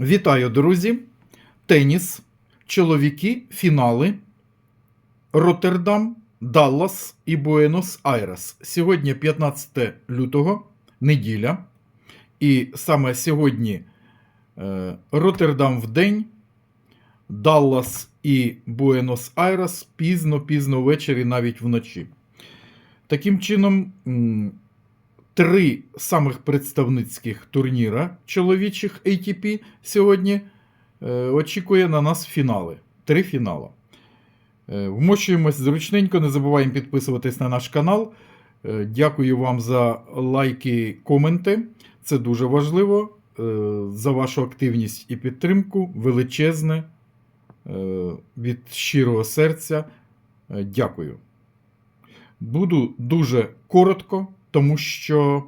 Вітаю, друзі! Теніс, чоловіки, фінали. Роттердам, Даллас і Буенос-Айрес. Сьогодні 15 лютого, неділя. І саме сьогодні е, Роттердам в день, Даллас і Буенос-Айрес пізно-пізно ввечері, навіть вночі. Таким чином, три самих представницьких турніра чоловічих ATP сьогодні е, очікує на нас фінали. Три фінали. Е, Вмощуємось зручненько, не забуваємо підписуватись на наш канал. Е, Дякую вам за лайки, коменти. Це дуже важливо. За вашу активність і підтримку. Величезне від щирого серця. Дякую. Буду дуже коротко, тому що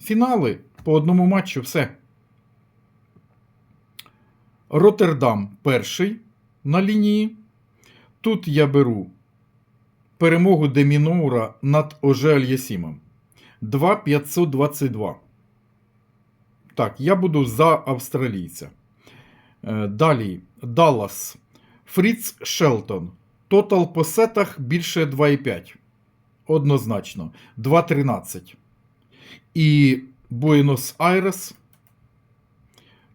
фінали по одному матчу все. Роттердам перший на лінії. Тут я беру перемогу Деміноура над Оже Альясімом. 2,522. Так, я буду за австралійця. Е, Далі Даллас. Фріц Шелтон. Тотал по сетах більше 2,5. Однозначно. 2,13. І Буенос-Айрес.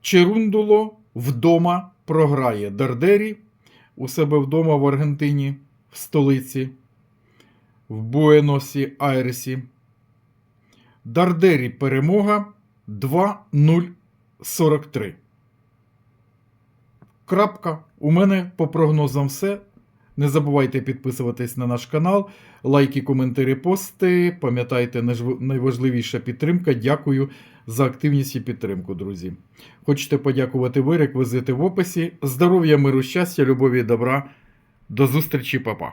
Черундуло вдома програє Дардері у себе вдома в Аргентині, в столиці, в Буеносі Айресі. Дардері перемога 2-0-43. Крапка. У мене по прогнозам все. Не забувайте підписуватись на наш канал, лайки, коментарі, пости. Пам'ятайте, найважливіша підтримка. Дякую за активність і підтримку, друзі. Хочете подякувати ви, реквізити в описі. Здоров'я, миру, щастя, любові і добра. До зустрічі, папа.